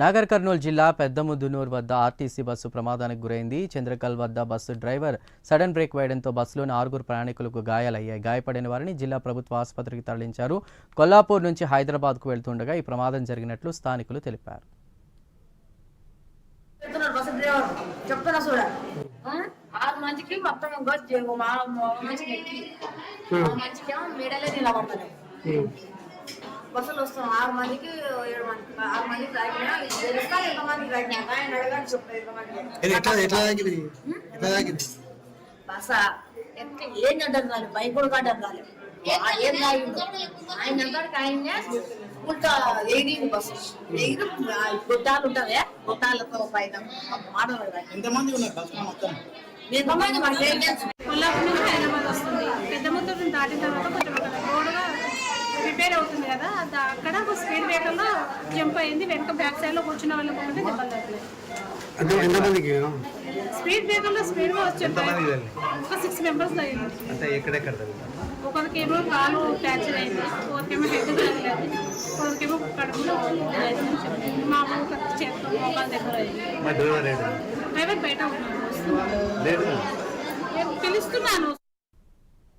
నాగర్ కర్నూలు జిల్లా పెద్దముదునూరు వద్ద RTC bus ప్రమాదానికి గురైంది. చంద్రకల్ వద్ద బస్సు డ్రైవర్ సడన్ బ్రేక్ వేయడంతో బస్సులోని ఆరుగురు ప్రయాణికులకు గాయాలయ్యాయి. గాయపడిన వారిని జిల్లా ప్రభుత్వ ఆసుపత్రికి తరలించారు. కొల్లాపూర్ నుంచి హైదరాబాద్కు వెళ్తుండగా ఈ ప్రమాదం జరిగినట్లు స్థానికులు తెలిపారు? ఆరు మందికి మొత్తం బస్సులు వస్తాం. ఆరు మందికి ఇది ఎట్లా ఎట్లా తాకింది ఎట్లా తాకింది బస ఏం అంటారు కాదు బైక్ కూడా ఏం తాగిండు ఆయన అంటాడు ఆయన్నే ఉల్టా ఎగిరింది బస్సు ఎగిరి ఆ గుట్టాలు ఉంటదే గుట్టాలతో పైన. మాటలు ఎంతమంది ఉన్నారు మొత్తం? ఎంతమంది రిపేర్ అవుతుంది కదా అది అక్కడ ఒక స్పీడ్ బ్రేకర్లో జంప్ అయింది వెనక బ్యాక్ సైడ్లో కూర్చున్న వాళ్ళకి ఒకటి దెబ్బలు ఎంతమందికి? స్పీడ్ బ్రేకర్లో స్పీడ్గా వచ్చి ఒక సిక్స్ మెంబర్స్ ఎక్కడెక్కడ ఒకరికేమో కాలు ఫ్రాక్చర్ అయింది ఒకరికేమో హెడ్ తగిలింది ఒకరికేమో కడుపులో చేతితో మోకాలు దగ్గర అయింది. మా డ్రైవర్ బయట ఉన్నాడు. పిలుస్తున్నాను?